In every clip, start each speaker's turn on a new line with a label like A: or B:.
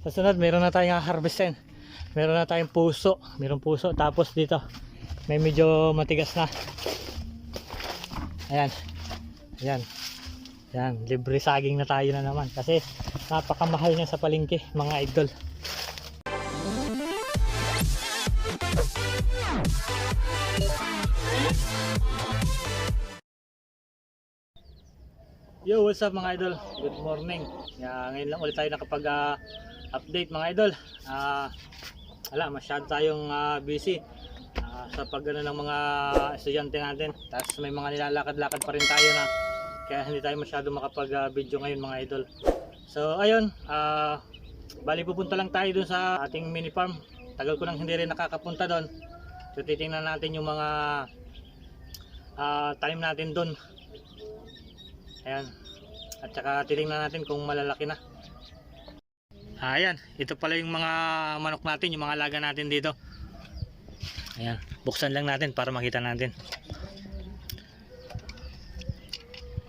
A: Sa sunod, meron na tayong harvestin. Meron na tayong puso. Meron puso. Tapos dito, may medyo matigas na. Ayan. Ayan. Ayan. Libre saging na tayo na naman. Kasi napakamahal niya sa palengke, mga idol. Yo, what's up mga idol? Good morning. Ngayon lang ulit tayo nakapag-update mga idol. Ah, wala, masyado tayong ah, busy ah, sa pag ano, ng mga estudyante natin. Tapos may mga nilalakad-lakad pa rin tayo na kaya hindi tayo masyado makapag-video ngayon mga idol. So, ayun, ah, bali pupunta lang tayo dun sa ating mini farm. Tagal ko nang hindi rin nakakapunta doon. So, titingnan natin yung mga ah, tanim natin doon. Ayan. At saka titingnan natin kung malalaki na. Ayan. Ito pala yung mga manok natin, yung mga alaga natin dito. Ayan. Buksan lang natin para makita natin.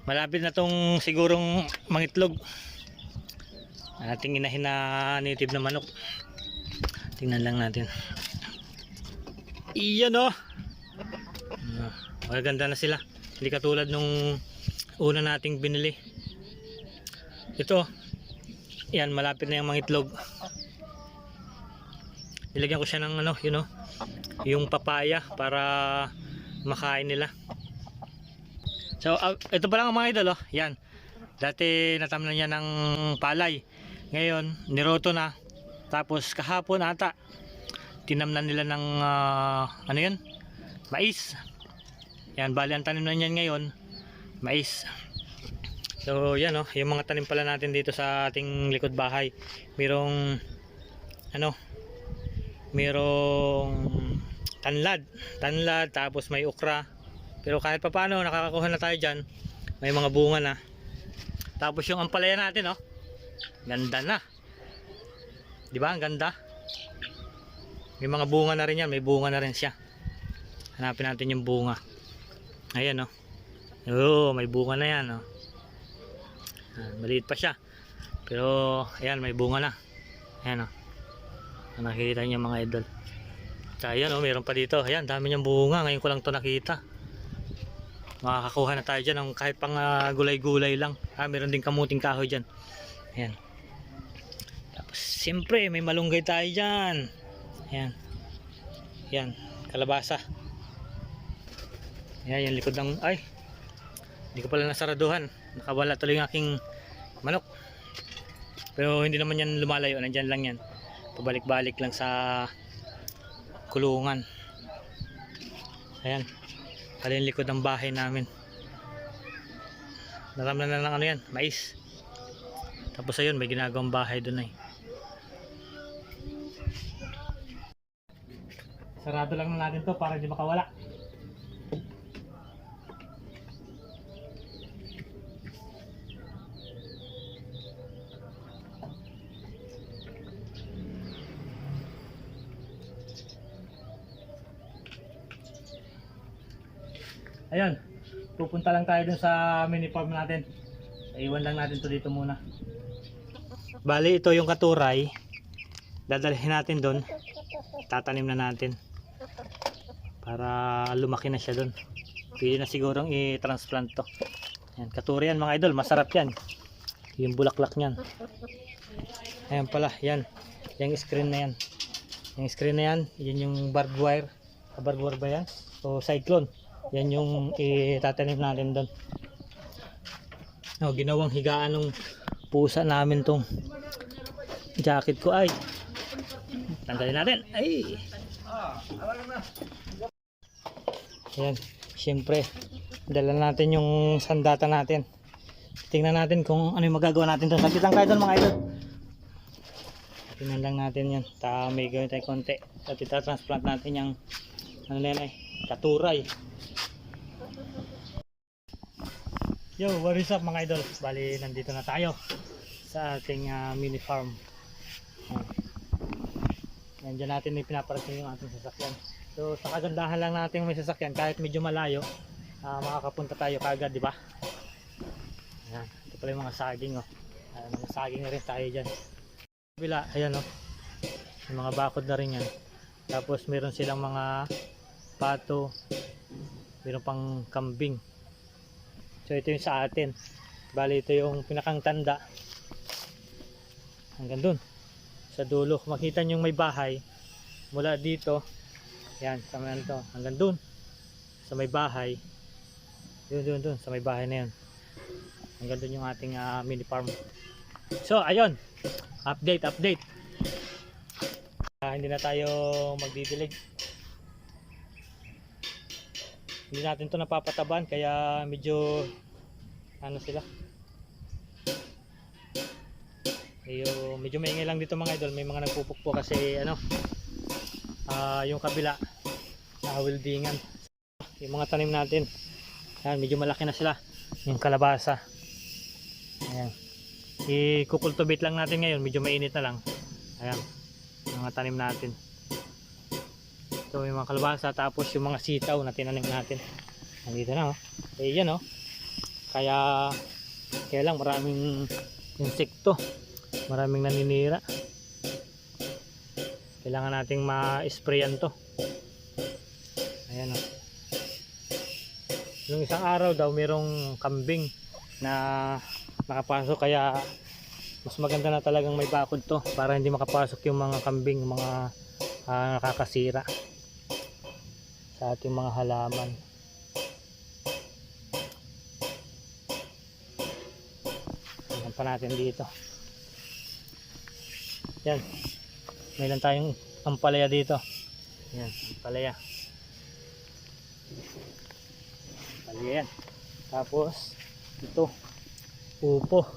A: Malapit na tong sigurong mangitlog. Ating inahin na native na manok. Tingnan lang natin. Iyan oh. Ah, Magaganda na sila. Hindi katulad nung una nating binili ito yan malapit na yung mga itlog. Nilagyan ko siya ng ano you know, yung papaya para makain nila. So uh, ito pa lang ang mga idol oh. yan. Dati natamnan niya ng palay. Ngayon niroto na. Tapos kahapon ata tinamnan nila ng ah, ano yun? Mais. Yan bali ang tanim na niyan ngayon mais so yan oh yung mga tanim pala natin dito sa ating likod bahay. Merong ano merong tanlad. Tanlad tapos may ukra pero kahit pa paano nakakakuha na tayo dyan. May mga bunga na. Tapos yung ampalaya natin oh ganda na. Di ba? Ang ganda. May mga bunga na rin yan. May bunga na rin siya. Hanapin natin yung bunga. Ayan oh. Oo, may bunga na yan. Oh. Ah, maliit pa siya. Pero, ayan, may bunga na. Ayan, oh. Ah, Nakikita niyo mga idol. Tsaka ayan, oh, mayroon pa dito. Ayan, dami niyang bunga. Ngayon ko lang to nakita. Makakakuha na tayo dyan ng kahit pang ah, gulay-gulay lang. Ah, meron din kamuting kahoy dyan. Ayan. Tapos, siyempre, may malunggay tayo dyan. Ayan. Ayan, kalabasa. Ayan, yung likod ng, ay, hindi ko pala nasaraduhan. Nakawala tuloy yung aking manok. Pero hindi naman yan lumalayo. Nandyan lang yan. Pabalik-balik lang sa kulungan. Ayan. Yung likod ng bahay namin. Naramdaman na lang ano yan. Mais. Tapos ayun, may ginagawang bahay doon ay. Sarado lang na natin to para hindi makawala. Ayun, pupunta lang tayo dun sa mini farm natin. Iwan lang natin to dito muna. Bali, ito yung katuray. Dadalhin natin doon. Tatanim na natin. Para lumaki na siya doon. Pwede na sigurong i-transplant to. Yan, katuray yan mga idol. Masarap yan. Yung bulaklak niyan. Ayan pala, yan. Yung screen na yan. Yung screen na yan, yun yung barbed wire. Ah, Barbed wire ba yan? O cyclone. Yan yung itatanim natin doon. Oh, ginawang higaan ng pusa namin tong jacket ko ay. Tanggalin natin. Ay. Ayan, syempre dala natin yung sandata natin. Tingnan natin kung ano yung magagawa natin doon. Saglit lang kayo doon mga idol. Tingnan lang natin yan. Ta may gawin tayo konti. At transplant natin yung ano na yan ay katuray. Yo, what is up mga idol? Bali, nandito na tayo sa ating ah, mini farm. Ayan. Nandiyan natin may pinaparating yung ating sasakyan. So, sa kagandahan lang natin may sasakyan, kahit medyo malayo, ah, makakapunta tayo kagad, di ba? Ayan, ito pala yung mga saging, oh. Ayan, mga saging na rin tayo dyan. Bila, ayan o. May mga bakod na rin yan. Tapos meron silang mga pato. Meron pang kambing. So ito yung sa atin. Bali ito yung pinakang tanda. Hanggang dun. Sa dulo. Makita nyo may bahay. Mula dito. Yan. Sa may ano. Hanggang dun. Sa may bahay. Yun, dun, dun. Sa may bahay na yun. Hanggang dun yung ating ah, mini farm. So, ayun. Update, update. Ah, hindi na tayo magdidilig. Hindi natin to napapataban kaya medyo ano sila. Medyo, medyo maingay lang dito mga idol. May mga nagpupukpo kasi ano ah yung kabila ah, weldingan. Yung mga tanim natin. Yan, medyo malaki na sila. Yung kalabasa. Ayan i-cultivate lang natin ngayon medyo mainit na lang ayan mga tanim natin ito yung mga kalabasa tapos yung mga sitaw na tinanim natin. Nandito na oh. Eh yan oh. Kaya kaya lang maraming insekto. Maraming naninira. Kailangan nating ma-sprayan to. Ayan oh. Yung isang araw daw merong kambing na nakapasok kaya mas maganda na talagang may bakod to para hindi makapasok yung mga kambing mga ah, nakakasira sa ating mga halaman. Tingnan pa natin dito. Yan. May lang tayong ampalaya dito. Yan ampalaya. Ampalaya yan. Tapos ito. Upo.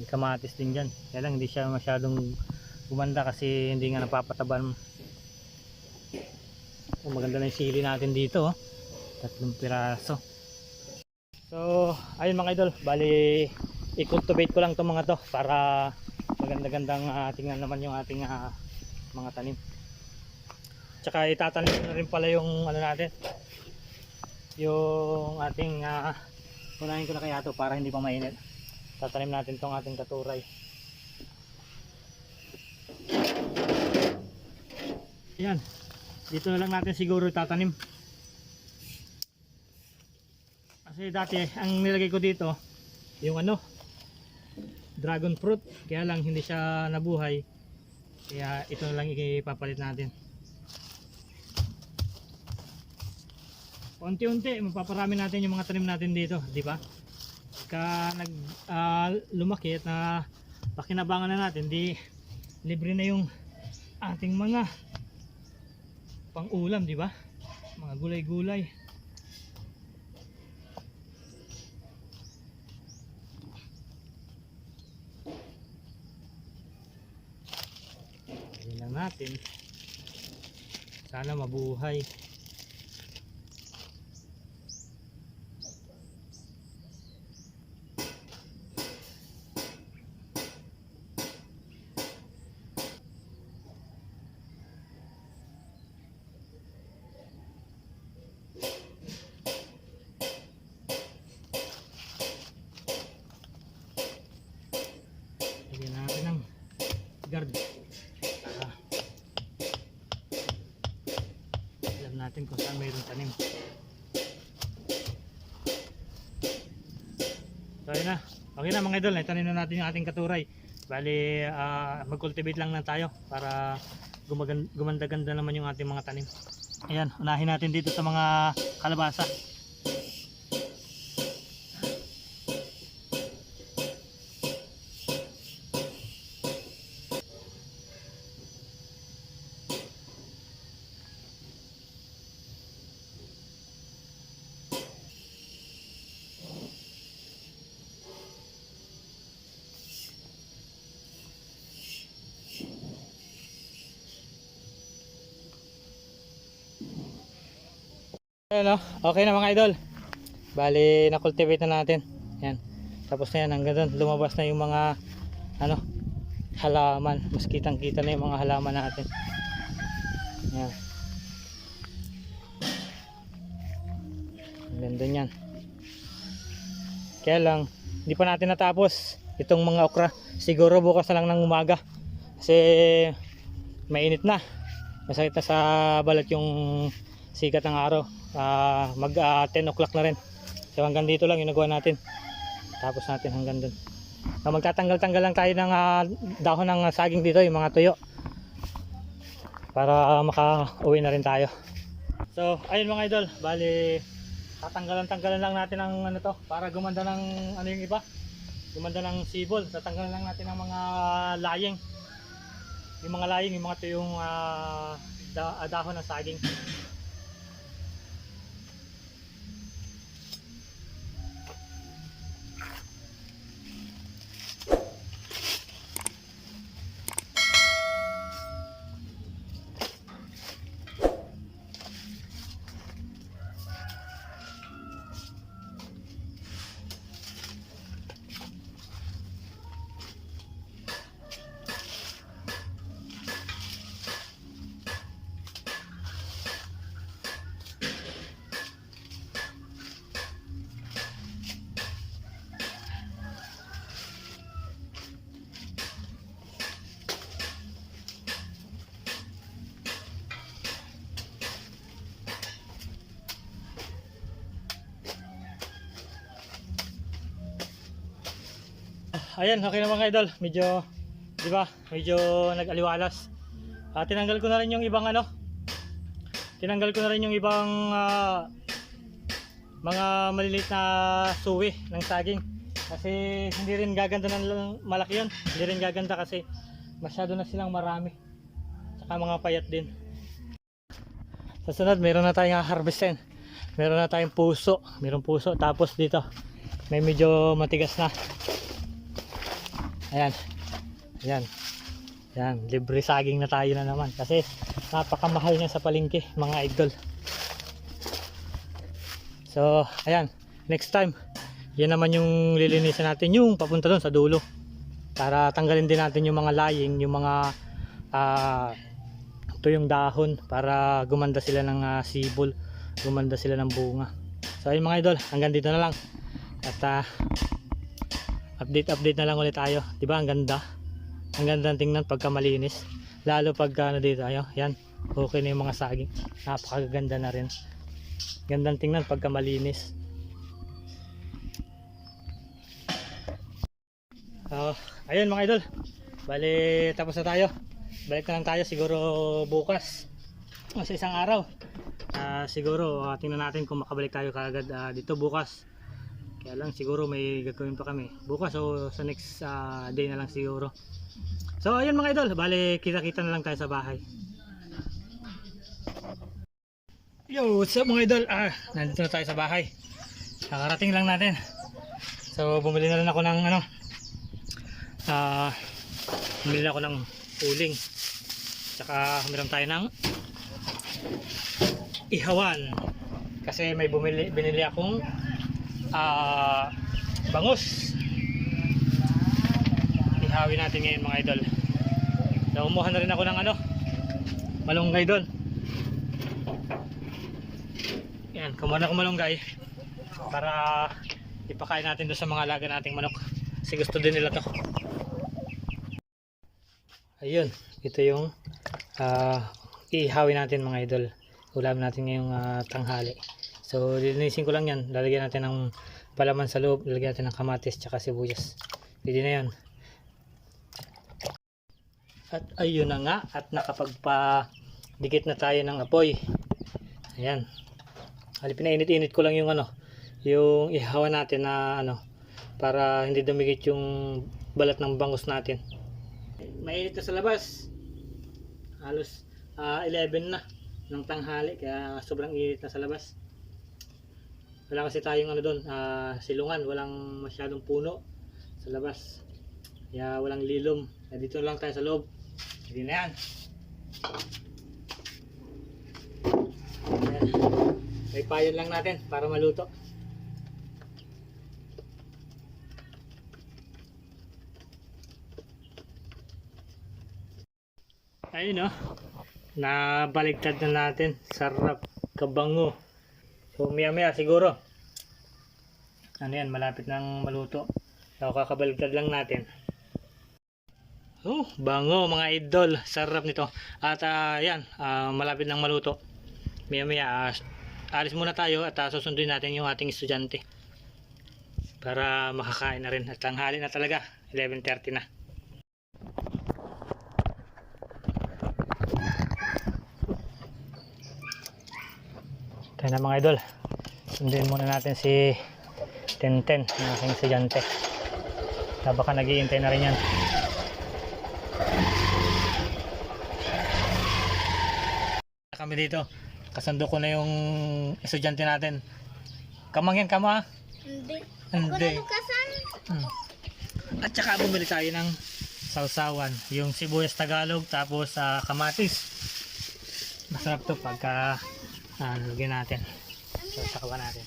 A: May kamatis din dyan. Kaya lang hindi siya masyadong gumanda kasi hindi nga napapataban oh, maganda na yung sili natin dito oh. tatlong piraso. So ayun mga idol. Bali i-cultivate ko lang itong mga to para maganda-gandang ah, tingnan naman yung ating ah, mga tanim. Tsaka itatanim na rin pala yung ano natin yung ating ah, unahin ko na kaya to para hindi pa mainit. Tatanim natin tong ating katuray. Yan dito na lang natin siguro tatanim kasi dati ang nilagay ko dito yung ano dragon fruit. Kaya lang hindi siya nabuhay. Kaya ito na lang ipapalit natin. Unti-unti mapaparami natin yung mga tanim natin dito di ba? Ka nag ah, lumaki at na pakinabangan na natin di libre na yung ating mga pang ulam di ba? Mga gulay-gulay. Ayan lang natin. Sana mabuhay Lagyan natin ng guard. Ah. Alam natin kung saan mayroong tanim. So ayun na. Okay na mga idol, naitanim na natin yung ating katuray. Bali, ah, mag-cultivate lang na tayo para gumagan- gumanda-ganda naman yung ating mga tanim. Ayan, unahin natin dito sa mga kalabasa. Ayan o, okay na mga idol. Bali, na-cultivate na natin. Yan. Tapos na yan, hanggang doon, lumabas na yung mga, ano, halaman. Mas kitang kita na yung mga halaman natin. Yan. Hanggang doon yan. Kaya lang, hindi pa natin natapos. itong mga okra. Siguro bukas na lang ng umaga. Kasi mainit na. Masakit na sa balat yung sikat ng araw. Ah, mag ah, 10 o'clock na rin. So hanggang dito lang yung natin. Tapos natin hanggang dun. So, magtatanggal-tanggal lang tayo ng ah, dahon ng saging dito, yung mga tuyo. Para maka-uwi na rin tayo. So, ayun mga idol, bali tatanggalan-tanggalan lang natin ang ano to para gumanda ng ano yung iba. Gumanda ng sibol. Tatanggalan lang natin ang mga laying. Yung mga laying, yung mga tuyong ah, dahon ng saging. Ayan, okay na mga idol. Medyo, di ba? Medyo nag-aliwalas. Ah, tinanggal ko na rin yung ibang ano. Tinanggal ko na rin yung ibang ah, mga maliliit na suwi ng saging. Kasi hindi rin gaganda ng malaki yun. Hindi rin gaganda kasi masyado na silang marami. Saka mga payat din. Sa sunod, meron na tayong harvestin. Meron na tayong puso. Meron puso. Tapos dito, may medyo matigas na. Ayan. Ayan. Ayan. Libre saging na tayo na naman. Kasi napakamahal niya sa palengke, mga idol. So, ayan. Next time, yan naman yung lilinisan natin yung papunta doon sa dulo. Para tanggalin din natin yung mga lying, yung mga ah ito yung dahon para gumanda sila ng ah, sibol, gumanda sila ng bunga. So ayun mga idol, hanggang dito na lang. At ah, update update na lang ulit tayo. 'di ba ang ganda? Ang ganda ng tingnan pagka malinis. Lalo pag ano dito ayo yan. Okay na yung mga saging. Napakaganda na rin. Gandang tingnan pagka malinis. Oh, ayun mga idol. Bali tapos na tayo. Balik na lang tayo siguro bukas. O sa isang araw. Ah, siguro ah, tingnan natin kung makabalik tayo kaagad ah, dito bukas kaya lang siguro may gagawin pa kami. Bukas o sa next ah, day na lang siguro. So ayun mga idol, bale kita-kita na lang tayo sa bahay. Yo, what's up mga idol? Ah, nandito na tayo sa bahay. Kakarating lang natin. So bumili na rin ako ng ano. Ah, bumili na ako ng uling. Tsaka meron tayo ng ihawan. Kasi may bumili binili akong ah bangus. Ihawi natin ngayon mga idol. So umuha na rin ako ng ano malunggay doon. Yan kumuha na ako malunggay para ipakain natin doon sa mga alaga nating manok. Kasi gusto din nila to. Ayun ito yung ah ihawi natin mga idol. Ulam natin ngayong ah, tanghali So, lilinisin ko lang yan. Lalagyan natin ng palaman sa loob. Lalagyan natin ng kamatis tsaka sibuyas. Pwede na yan. At ayun na nga. At nakapagpa-dikit na tayo ng apoy. Ayan. Hali, pinainit-init ko lang yung ano. Yung ihawa natin na ano. Para hindi dumikit yung balat ng bangus natin. Mainit na sa labas. Halos ah, 11 na ng tanghali. Kaya sobrang init na sa labas wala kasi tayong ano doon ah, silungan. Walang masyadong puno sa labas. Kaya walang lilom. Kaya dito lang tayo sa loob. Hindi na yan. May payon lang natin para maluto. Ayun oh. Nabaligtad na natin. Sarap. Kabango So maya siguro. Ano yan, malapit nang maluto. So, kakabalagtad lang natin. Oh, bango mga idol. Sarap nito. At ah, yan, ah, malapit nang maluto. Maya maya, ah, alis muna tayo at ah, susunduin natin yung ating estudyante. Para makakain na rin. At tanghali na talaga. 11.30 na. Kaya na mga idol. Sunduin muna natin si Tenten, ng aking estudyante. Na baka naghihintay na rin yan. Kami dito. Kasando ko na yung estudyante natin. Kamang yan, kama?
B: Hindi.
A: Hindi.
B: Kasan?
A: Hmm. At saka bumili tayo ng sausawan. Yung sibuyas Tagalog tapos sa kamatis. Masarap to pagka ah, lagyan natin. So, sakawan natin.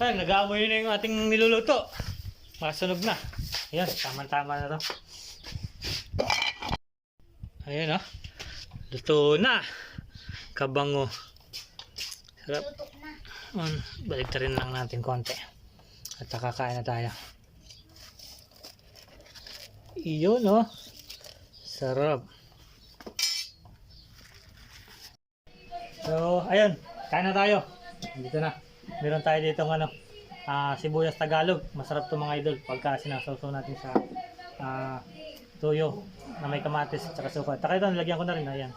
A: Ay, nag-aamoy na yung ating niluluto. Masunog na. Ayan, tama-tama na to. Ayan oh. Luto na. Kabango. Sarap. Um, balik rin lang natin konti. At nakakain na tayo. Iyon, no? Sarap. So, ayun. Kain na tayo. Dito na. Meron tayo dito ng ano, ah, sibuyas Tagalog. Masarap to mga idol pagka sinasawsaw natin sa ah, tuyo na may kamatis at saka suka. Taka ito, nilagyan ko na rin. Ayan.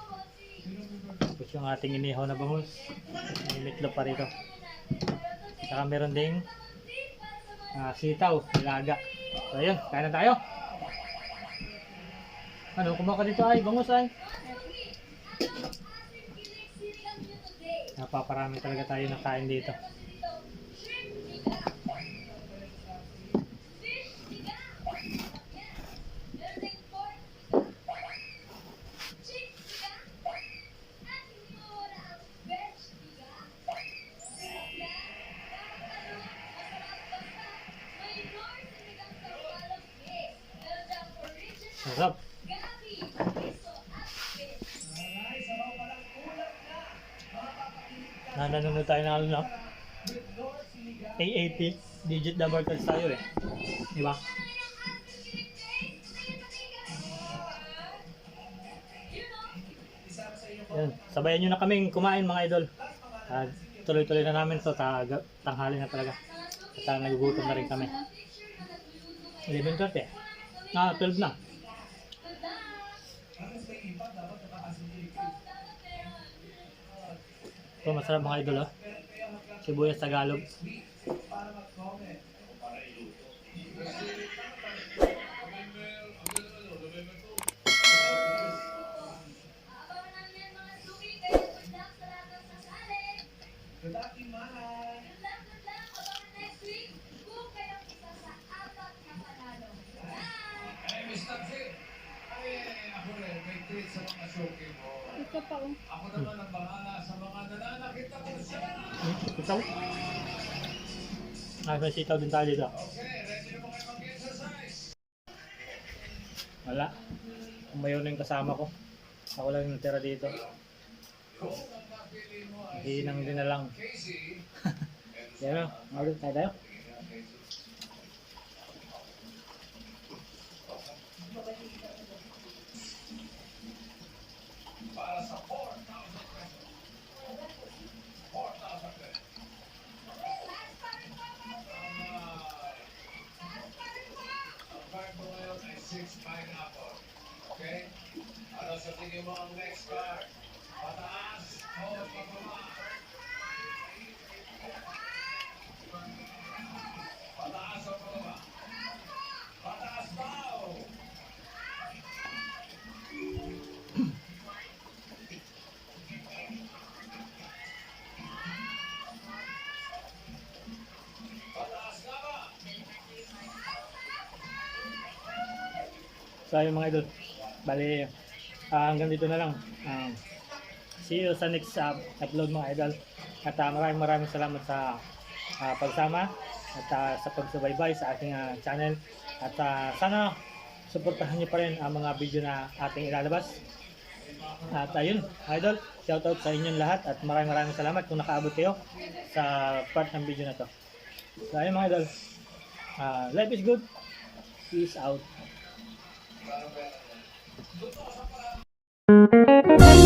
A: Tapos yung ating inihaw na bangus. May meatloaf pa rito. Saka meron ding ah, sitaw, nilaga. So ayun, kain na tayo. Ano, kumaka dito ay, bangus ay. Napaparami talaga tayo ng kain dito. Sarap. Na nanonood tayo ng ano no? A80 digit number cards tayo eh. Di ba? Yan. Sabayan nyo na kaming kumain mga idol. Ah, tuloy-tuloy na namin to ta tanghali na talaga. At ah, nagugutom na rin kami. 11.30 Ah, 12 na. Ito masarap mga idol oh. Sibuyas Tagalog.
B: Ito pa oh.
A: Hmm, sitaw. Ah, may sitaw din tayo dito. Wala. Umayaw na yung kasama ko. Ako lang yung natira dito. Hinang din na lang. Yan o. Tayo tayo.
C: six sa tingin mo ang next card? Pataas o pababa? Pataas o pababa? Pataas daw!
A: So ayun mga idol. Bali, ah, hanggang dito na lang. Um, see you sa next uh, upload mga idol. At ah, maraming maraming salamat sa ah, pagsama at ah, sa pagsubaybay sa ating ah, channel. At ah, sana suportahan niyo pa rin ang mga video na ating ilalabas. At ayun, idol, shoutout sa inyong lahat at maraming maraming salamat kung nakaabot kayo sa part ng video na to. So ayun mga idol. Ah, life is good. Peace out. Thank you.